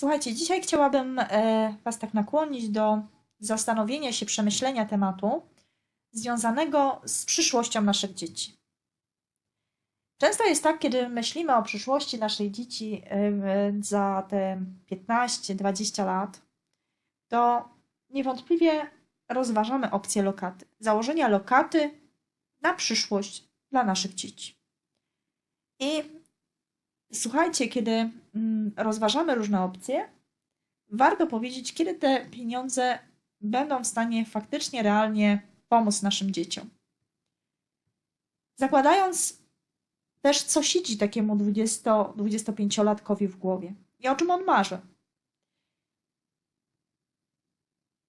Słuchajcie, dzisiaj chciałabym e, Was tak nakłonić do zastanowienia się, przemyślenia tematu związanego z przyszłością naszych dzieci. Często jest tak, kiedy myślimy o przyszłości naszych dzieci e, za te 15-20 lat, to niewątpliwie rozważamy opcję lokaty, założenia lokaty na przyszłość dla naszych dzieci. I Słuchajcie, kiedy mm, rozważamy różne opcje, warto powiedzieć, kiedy te pieniądze będą w stanie faktycznie, realnie pomóc naszym dzieciom. Zakładając też, co siedzi takiemu 20-25-latkowi w głowie i o czym on marzy.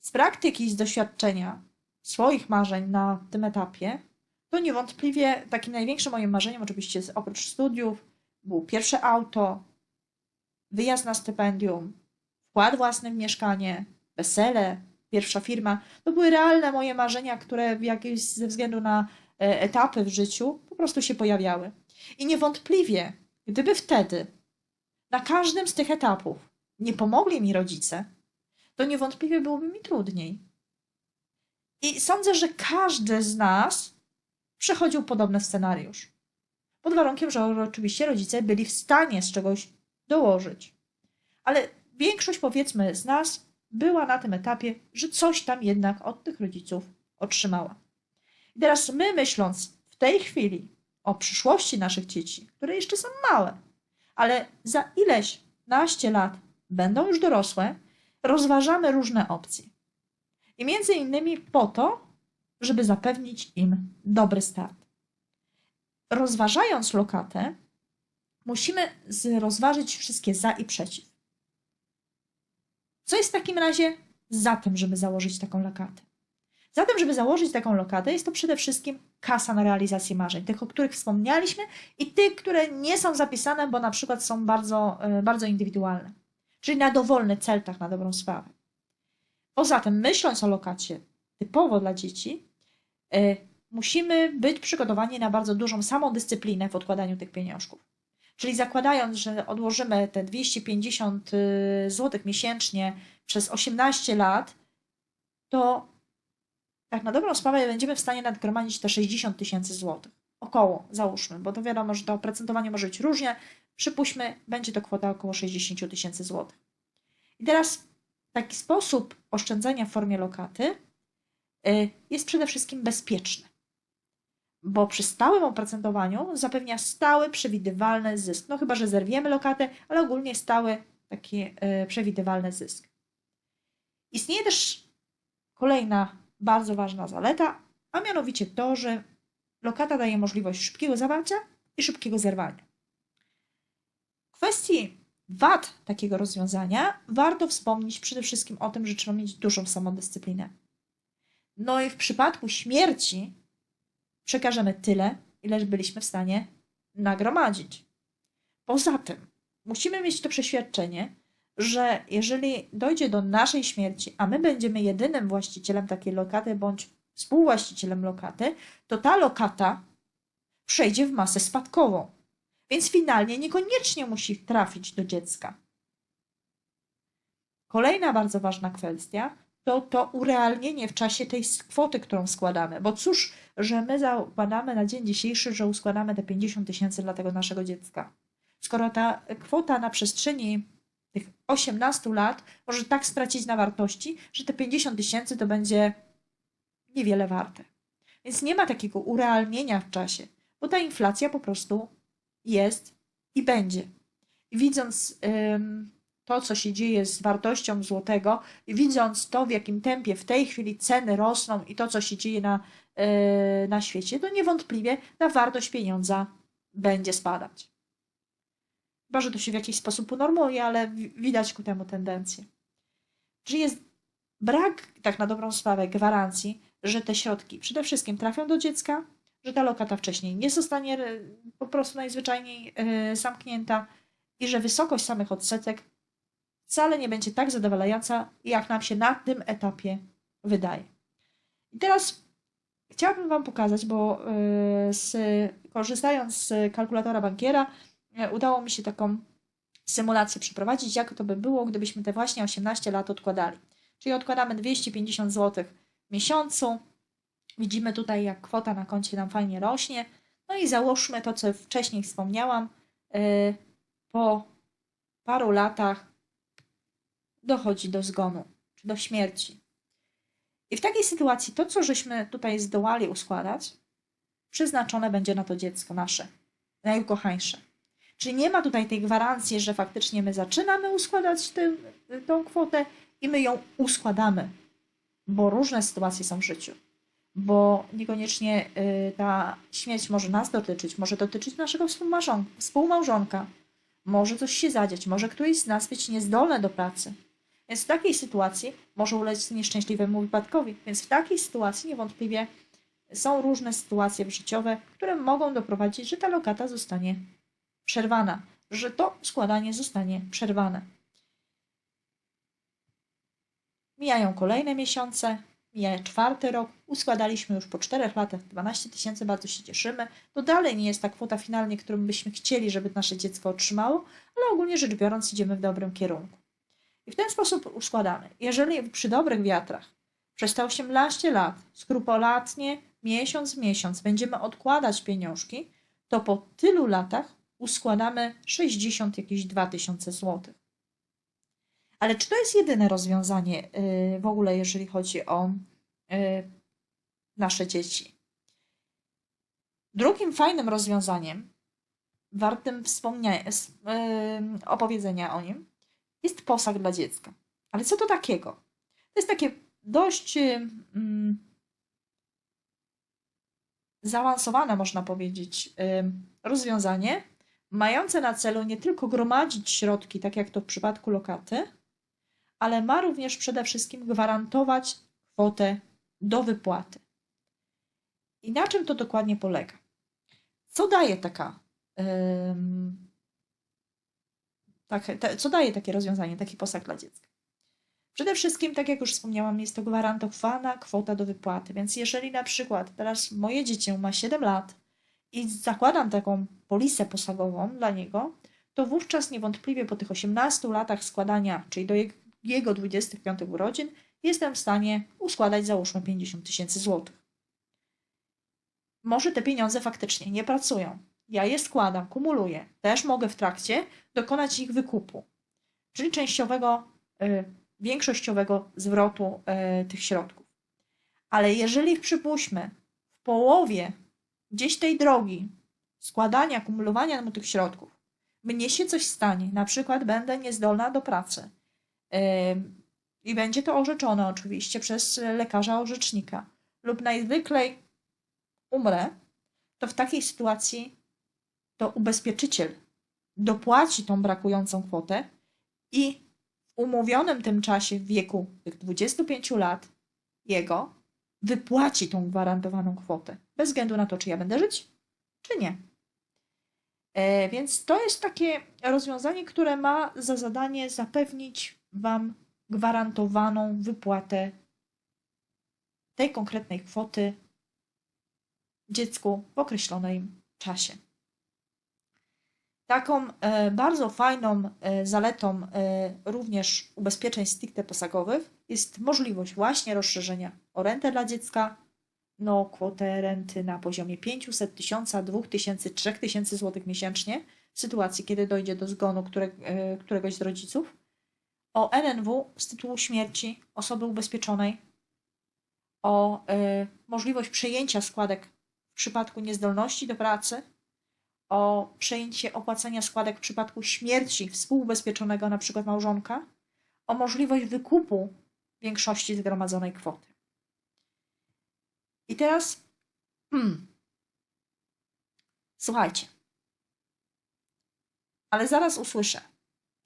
Z praktyki z doświadczenia swoich marzeń na tym etapie, to niewątpliwie takim największym moim marzeniem, oczywiście oprócz studiów, było pierwsze auto, wyjazd na stypendium, wkład własny w mieszkanie, wesele, pierwsza firma. To były realne moje marzenia, które jakieś ze względu na e, etapy w życiu po prostu się pojawiały. I niewątpliwie, gdyby wtedy na każdym z tych etapów nie pomogli mi rodzice, to niewątpliwie byłoby mi trudniej. I sądzę, że każdy z nas przechodził podobny scenariusz pod warunkiem, że oczywiście rodzice byli w stanie z czegoś dołożyć. Ale większość, powiedzmy, z nas była na tym etapie, że coś tam jednak od tych rodziców otrzymała. I teraz my, myśląc w tej chwili o przyszłości naszych dzieci, które jeszcze są małe, ale za ileś naście lat będą już dorosłe, rozważamy różne opcje. I między innymi po to, żeby zapewnić im dobry start rozważając lokatę, musimy rozważyć wszystkie za i przeciw. Co jest w takim razie za tym, żeby założyć taką lokatę? Za tym, żeby założyć taką lokatę, jest to przede wszystkim kasa na realizację marzeń, tych, o których wspomnialiśmy i tych, które nie są zapisane, bo na przykład są bardzo, e, bardzo indywidualne. Czyli na dowolny cel, tak na dobrą sprawę. Poza tym, myśląc o lokacie typowo dla dzieci, e, musimy być przygotowani na bardzo dużą samodyscyplinę w odkładaniu tych pieniążków. Czyli zakładając, że odłożymy te 250 y, zł miesięcznie przez 18 lat, to tak na dobrą sprawę będziemy w stanie nadgromadzić te 60 tysięcy złotych. Około, załóżmy, bo to wiadomo, że to oprocentowanie może być różnie. Przypuśćmy, będzie to kwota około 60 tysięcy złotych. I teraz taki sposób oszczędzania w formie lokaty y, jest przede wszystkim bezpieczny bo przy stałym oprocentowaniu zapewnia stały, przewidywalny zysk. No chyba, że zerwiemy lokatę, ale ogólnie stały taki yy, przewidywalny zysk. Istnieje też kolejna bardzo ważna zaleta, a mianowicie to, że lokata daje możliwość szybkiego zawarcia i szybkiego zerwania. W kwestii wad takiego rozwiązania warto wspomnieć przede wszystkim o tym, że trzeba mieć dużą samodyscyplinę. No i w przypadku śmierci przekażemy tyle, ile byliśmy w stanie nagromadzić. Poza tym, musimy mieć to przeświadczenie, że jeżeli dojdzie do naszej śmierci, a my będziemy jedynym właścicielem takiej lokaty bądź współwłaścicielem lokaty, to ta lokata przejdzie w masę spadkową. Więc finalnie niekoniecznie musi trafić do dziecka. Kolejna bardzo ważna kwestia to to urealnienie w czasie tej kwoty, którą składamy. Bo cóż, że my zakładamy na dzień dzisiejszy, że uskładamy te 50 tysięcy dla tego naszego dziecka. Skoro ta kwota na przestrzeni tych 18 lat może tak stracić na wartości, że te 50 tysięcy to będzie niewiele warte. Więc nie ma takiego urealnienia w czasie, bo ta inflacja po prostu jest i będzie. Widząc to, co się dzieje z wartością złotego, widząc to, w jakim tempie w tej chwili ceny rosną i to, co się dzieje na, yy, na świecie, to niewątpliwie ta wartość pieniądza będzie spadać. Chyba, że to się w jakiś sposób unormuje, ale widać ku temu tendencję. Czyli jest brak, tak na dobrą sprawę, gwarancji, że te środki przede wszystkim trafią do dziecka, że ta lokata wcześniej nie zostanie e, po prostu najzwyczajniej yy, zamknięta i że wysokość samych odsetek wcale nie będzie tak zadowalająca, jak nam się na tym etapie wydaje. I teraz chciałabym Wam pokazać, bo y, z, korzystając z kalkulatora bankiera, y, udało mi się taką symulację przeprowadzić, jak to by było, gdybyśmy te właśnie 18 lat odkładali. Czyli odkładamy 250 zł w miesiącu. Widzimy tutaj, jak kwota na koncie nam fajnie rośnie. No i załóżmy to, co wcześniej wspomniałam, yy, po paru latach dochodzi do zgonu, czy do śmierci. I w takiej sytuacji to, co żeśmy tutaj zdołali uskładać, przeznaczone będzie na to dziecko nasze, najukochańsze. Czyli nie ma tutaj tej gwarancji, że faktycznie my zaczynamy uskładać tę, tą kwotę i my ją uskładamy, bo różne sytuacje są w życiu. Bo niekoniecznie y, ta śmierć może nas dotyczyć, może dotyczyć naszego współmałżonka, może coś się zadziać, może któryś z nas być niezdolny do pracy. Więc w takiej sytuacji może ulec nieszczęśliwemu wypadkowi. Więc w takiej sytuacji niewątpliwie są różne sytuacje życiowe, które mogą doprowadzić, że ta lokata zostanie przerwana, że to składanie zostanie przerwane. Mijają kolejne miesiące, mija czwarty rok, uskładaliśmy już po czterech latach 12 tysięcy, bardzo się cieszymy. To dalej nie jest ta kwota finalnie, którą byśmy chcieli, żeby nasze dziecko otrzymało, ale ogólnie rzecz biorąc idziemy w dobrym kierunku. I w ten sposób uskładamy. Jeżeli przy dobrych wiatrach przez te 18 lat, skrupulatnie, miesiąc w miesiąc będziemy odkładać pieniążki, to po tylu latach uskładamy 60 jakieś 2000 zł. Ale czy to jest jedyne rozwiązanie y, w ogóle, jeżeli chodzi o y, nasze dzieci? Drugim fajnym rozwiązaniem, wartym wspomnienia, y, opowiedzenia o nim, jest posag dla dziecka. Ale co to takiego? To jest takie dość zaawansowane, można powiedzieć, rozwiązanie, mające na celu nie tylko gromadzić środki, tak jak to w przypadku lokaty, ale ma również przede wszystkim gwarantować kwotę do wypłaty. I na czym to dokładnie polega? Co daje taka, tak, te, co daje takie rozwiązanie, taki posag dla dziecka? Przede wszystkim, tak jak już wspomniałam, jest to gwarantowana kwota do wypłaty. Więc jeżeli na przykład teraz moje dziecię ma 7 lat i zakładam taką polisę posagową dla niego, to wówczas niewątpliwie po tych 18 latach składania, czyli do jego 25 urodzin, jestem w stanie uskładać załóżmy 50 tysięcy złotych. Może te pieniądze faktycznie nie pracują. Ja je składam, kumuluję. Też mogę w trakcie dokonać ich wykupu, czyli częściowego, y, większościowego zwrotu y, tych środków. Ale jeżeli przypuśćmy w połowie gdzieś tej drogi składania, kumulowania mu tych środków, mnie się coś stanie, na przykład będę niezdolna do pracy yy, i będzie to orzeczone oczywiście przez lekarza orzecznika lub najzwyklej umrę, to w takiej sytuacji to ubezpieczyciel dopłaci tą brakującą kwotę i w umówionym tym czasie w wieku tych 25 lat jego wypłaci tą gwarantowaną kwotę, bez względu na to, czy ja będę żyć, czy nie. E, więc to jest takie rozwiązanie, które ma za zadanie zapewnić Wam gwarantowaną wypłatę tej konkretnej kwoty dziecku w określonym czasie. Taką e, bardzo fajną e, zaletą e, również ubezpieczeń stricte posagowych jest możliwość właśnie rozszerzenia o rentę dla dziecka, no kwotę renty na poziomie 500, 1000, 2000, 3000 zł miesięcznie w sytuacji, kiedy dojdzie do zgonu które, któregoś z rodziców, o NNW z tytułu śmierci osoby ubezpieczonej, o możliwość przejęcia składek w przypadku niezdolności do pracy, o przejęcie opłacenia składek w przypadku śmierci współubezpieczonego, przykład małżonka, o możliwość wykupu większości zgromadzonej kwoty. I teraz, hmm, słuchajcie, ale zaraz usłyszę,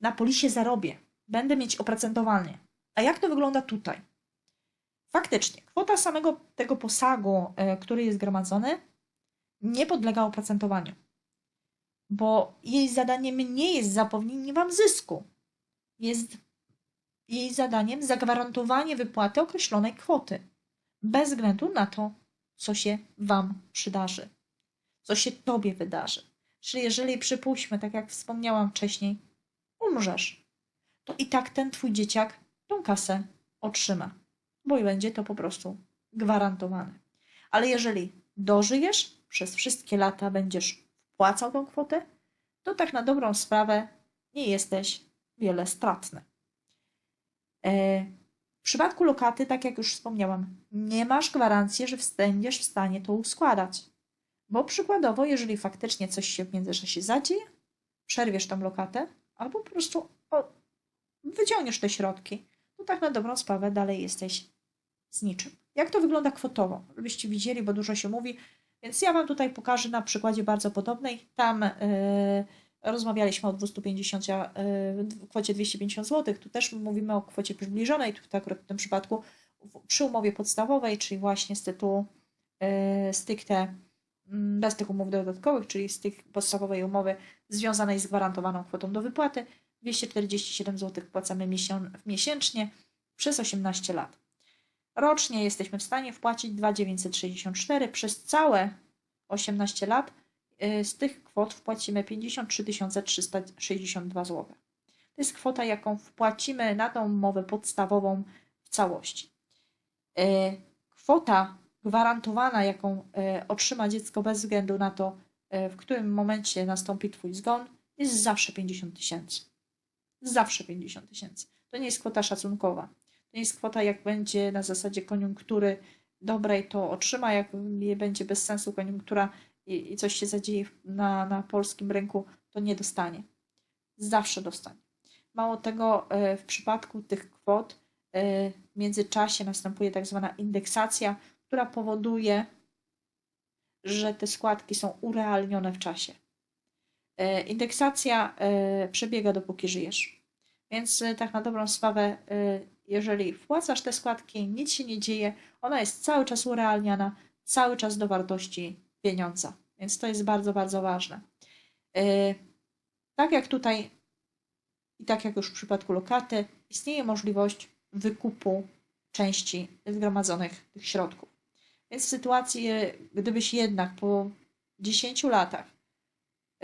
na polisie zarobię, będę mieć oprocentowanie. A jak to wygląda tutaj? Faktycznie, kwota samego tego posagu, e, który jest zgromadzony, nie podlega oprocentowaniu bo jej zadaniem nie jest zapewnienie Wam zysku. Jest jej zadaniem zagwarantowanie wypłaty określonej kwoty, bez względu na to, co się Wam przydarzy, co się Tobie wydarzy. Czyli jeżeli przypuśćmy, tak jak wspomniałam wcześniej, umrzesz, to i tak ten twój dzieciak tą kasę otrzyma, bo i będzie to po prostu gwarantowane. Ale jeżeli dożyjesz, przez wszystkie lata będziesz wpłacał tą kwotę, to tak na dobrą sprawę nie jesteś wiele stratny. E, W przypadku lokaty, tak jak już wspomniałam, nie masz gwarancji, że będziesz w stanie to uskładać. Bo przykładowo, jeżeli faktycznie coś się w międzyczasie zadzieje, przerwiesz tą lokatę, albo po prostu wyciągniesz te środki, to tak na dobrą sprawę dalej jesteś z niczym. Jak to wygląda kwotowo? Żebyście widzieli, bo dużo się mówi, więc ja Wam tutaj pokażę na przykładzie bardzo podobnej. Tam yy, rozmawialiśmy o 250, yy, kwocie 250 zł. Tu też mówimy o kwocie przybliżonej, tu akurat w tym przypadku przy umowie podstawowej, czyli właśnie z tytułu yy, stricte mm, bez tych umów dodatkowych, czyli z tych podstawowej umowy związanej z gwarantowaną kwotą do wypłaty. 247 zł płacamy miesią- miesięcznie przez 18 lat. Rocznie jesteśmy w stanie wpłacić 2,964 przez całe 18 lat. y, Z tych kwot wpłacimy 53 362 zł. To jest kwota, jaką wpłacimy na tą umowę podstawową w całości. Y, Kwota gwarantowana, jaką y, otrzyma dziecko bez względu na to, w którym momencie nastąpi Twój zgon, jest zawsze 50 tysięcy. Zawsze 50 tysięcy. To nie jest kwota szacunkowa. To jest kwota, jak będzie na zasadzie koniunktury dobrej, to otrzyma, jak będzie bez sensu koniunktura i, i coś się zadzieje na, na polskim rynku, to nie dostanie. Zawsze dostanie. Mało tego, e, w przypadku tych kwot e, w międzyczasie następuje tak zwana indeksacja, która powoduje, że te składki są urealnione w czasie. E, Indeksacja przebiega dopóki żyjesz. Więc tak na dobrą sprawę, jeżeli wpłacasz te składki, nic się nie dzieje, ona jest cały czas urealniana, cały czas do wartości pieniądza. Więc to jest bardzo, bardzo ważne. E, Tak jak tutaj i tak jak już w przypadku lokaty, istnieje możliwość wykupu części zgromadzonych tych środków. Więc w sytuacji, e, gdybyś jednak po 10 latach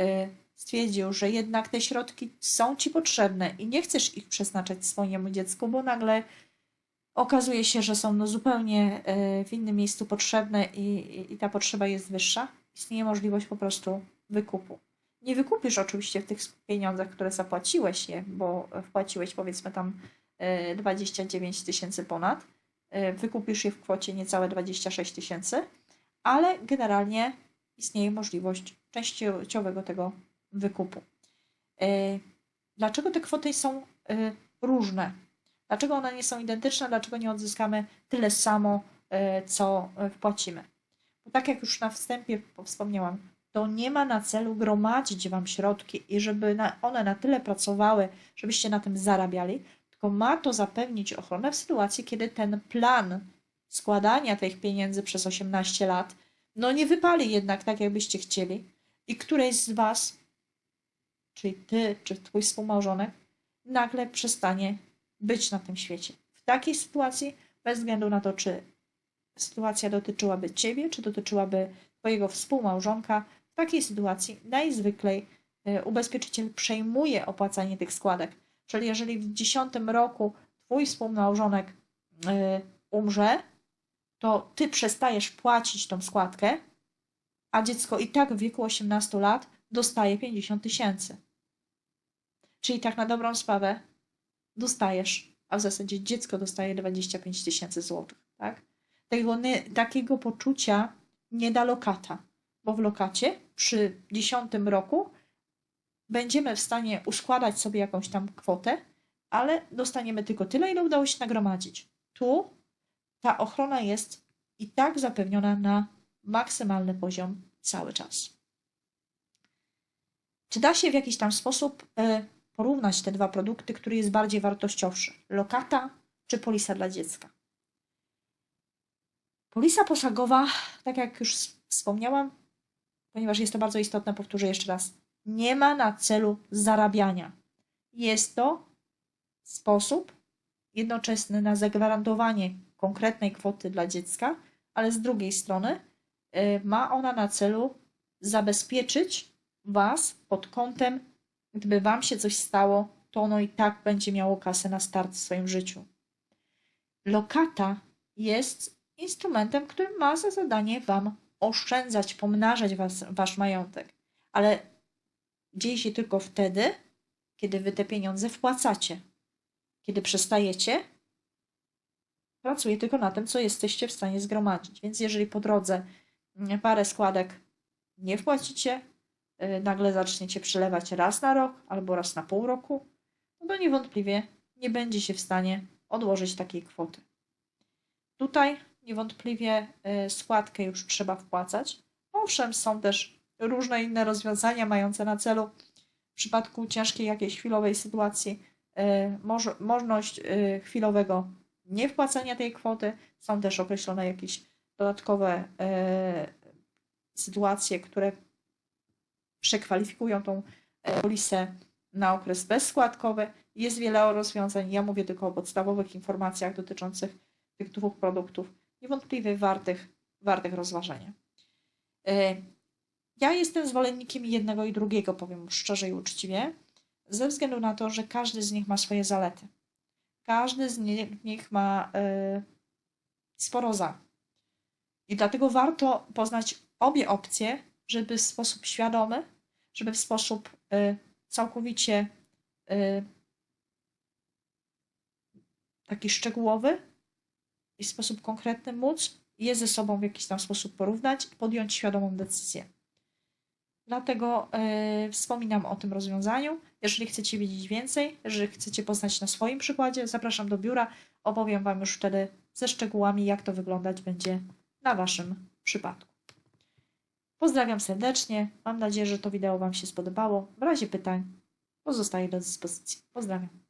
y, stwierdził, że jednak te środki są ci potrzebne i nie chcesz ich przeznaczać swojemu dziecku, bo nagle okazuje się, że są no zupełnie y, w innym miejscu potrzebne i, i, ta potrzeba jest wyższa, istnieje możliwość po prostu wykupu. Nie wykupisz oczywiście w tych pieniądzach, które zapłaciłeś je, bo wpłaciłeś powiedzmy tam y, 29 tysięcy ponad, y, wykupisz je w kwocie niecałe 26 tysięcy, ale generalnie istnieje możliwość częściowego tego wykupu. Y, Dlaczego te kwoty są y, różne? Dlaczego one nie są identyczne? Dlaczego nie odzyskamy tyle samo, y, co wpłacimy? Bo tak jak już na wstępie wspomniałam, to nie ma na celu gromadzić Wam środki i żeby one na tyle pracowały, żebyście na tym zarabiali, tylko ma to zapewnić ochronę w sytuacji, kiedy ten plan składania tych pieniędzy przez 18 lat no nie wypali jednak tak, jakbyście chcieli i któreś z Was, czyli Ty, czy Twój współmałżonek, nagle przestanie być na tym świecie. W takiej sytuacji, bez względu na to, czy sytuacja dotyczyłaby Ciebie, czy dotyczyłaby Twojego współmałżonka, w takiej sytuacji najzwyklej y, ubezpieczyciel przejmuje opłacanie tych składek. Czyli jeżeli w 10 roku Twój współmałżonek y, umrze, to Ty przestajesz płacić tą składkę, a dziecko i tak w wieku 18 lat dostaje 50 tysięcy. Czyli tak na dobrą sprawę dostajesz, a w zasadzie dziecko dostaje 25 tysięcy złotych, tak? Tego, nie, takiego poczucia nie da lokata, bo w lokacie przy 10 roku będziemy w stanie uskładać sobie jakąś tam kwotę, ale dostaniemy tylko tyle, ile udało się nagromadzić. Tu ta ochrona jest i tak zapewniona na maksymalny poziom cały czas. Czy da się w jakiś tam sposób y, porównać te dwa produkty, który jest bardziej wartościowszy? Lokata czy polisa dla dziecka? Polisa posagowa, tak jak już wspomniałam, ponieważ jest to bardzo istotne, powtórzę jeszcze raz, nie ma na celu zarabiania. Jest to sposób jednoczesny na zagwarantowanie konkretnej kwoty dla dziecka, ale z drugiej strony y, ma ona na celu zabezpieczyć Was pod kątem, gdyby Wam się coś stało, to ono i tak będzie miało kasę na start w swoim życiu. Lokata jest instrumentem, który ma za zadanie Wam oszczędzać, pomnażać was, Wasz majątek, ale dzieje się tylko wtedy, kiedy Wy te pieniądze wpłacacie. Kiedy przestajecie, pracuje tylko na tym, co jesteście w stanie zgromadzić. Więc jeżeli po drodze parę składek nie wpłacicie, nagle zaczniecie przelewać raz na rok albo raz na pół roku, no to niewątpliwie nie będzie się w stanie odłożyć takiej kwoty. Tutaj niewątpliwie y, składkę już trzeba wpłacać. Owszem, są też różne inne rozwiązania mające na celu w przypadku ciężkiej jakiejś chwilowej sytuacji y, moż- możliwość y, chwilowego niewpłacenia tej kwoty. Są też określone jakieś dodatkowe sytuacje, które przekwalifikują tą polisę na okres bezskładkowy. Jest wiele rozwiązań. Ja mówię tylko o podstawowych informacjach dotyczących tych dwóch produktów, niewątpliwie wartych, wartych rozważenia. E, Ja jestem zwolennikiem jednego i drugiego, powiem szczerze i uczciwie, ze względu na to, że każdy z nich ma swoje zalety. Każdy z nich ma e, sporo za. I dlatego warto poznać obie opcje, żeby w sposób świadomy, żeby w sposób e, całkowicie taki szczegółowy i w sposób konkretny móc je ze sobą w jakiś tam sposób porównać i podjąć świadomą decyzję. Dlatego yy, wspominam o tym rozwiązaniu. Jeżeli chcecie wiedzieć więcej, jeżeli chcecie poznać na swoim przykładzie, zapraszam do biura. Opowiem Wam już wtedy ze szczegółami, jak to wyglądać będzie na Waszym przypadku. Pozdrawiam serdecznie. Mam nadzieję, że to wideo Wam się spodobało. W razie pytań pozostaję do dyspozycji. Pozdrawiam.